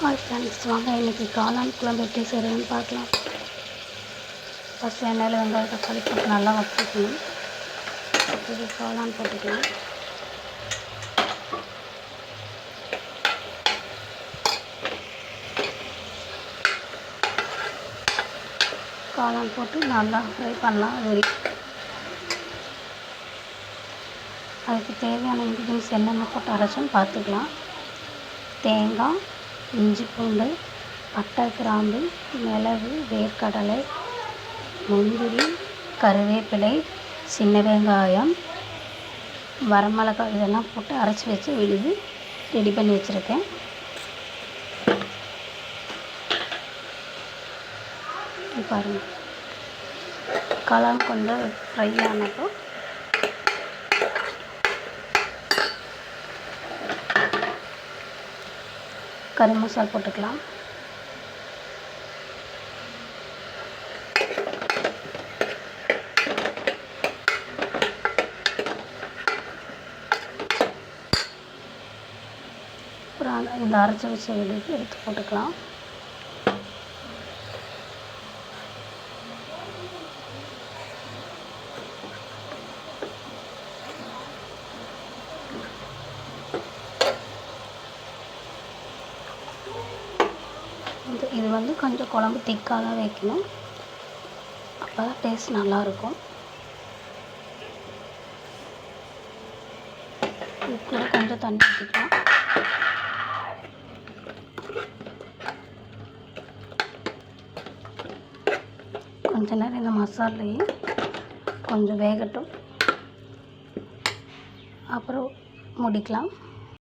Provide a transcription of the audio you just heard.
Hi friends வாங்க இன்றைக்கி காளான் குழம்பு எப்படி செய்கிறதுன்னு பார்க்கலாம். ஃபஸ்ட் எண்ணெயில் வெங்காயம் தக்காளி போட்டு நல்லா வச்சுக்கணும். அடுத்தது காளான் போட்டுக்கலாம் காளான் போட்டு நல்லா ஃப்ரை பண்ணலாம் அது அதுக்கு தேவையான இன்க்ரீடியன்ஸ் என்னென்ன போட்டு அரைச்சோன்னு பார்த்துக்கலாம். தேங்காய் இஞ்சி பூண்டு பட்டை கிராம்பு மிளகு வேர்க்கடலை முந்திரி கருவேப்பிலை சின்ன வெங்காயம் வரமிளகாய் இதெல்லாம் போட்டு அரைச்சி வச்சு விழுது ரெடி பண்ணி வச்சுருக்கேன். பாருங்கள் காளான் கொஞ்சம் ஃப்ரை ஆனப்போ கறி மசாலா போட்டுக்கலாம். அப்புறம் இந்த அரைச்சி வச்ச விழுது எடுத்து போட்டுக்கலாம். இது இது வந்து கொஞ்சம் குழம்பு திக்காக தான் வைக்கணும். அப்போ தான் டேஸ்ட் நல்லாயிருக்கும். இது கொஞ்சம் தண்ணி ஊற்றிக்கலாம் கொஞ்ச நேரம் இந்த மசாலையே கொஞ்சம் வேகட்டும். அப்புறம் முடிக்கலாம்.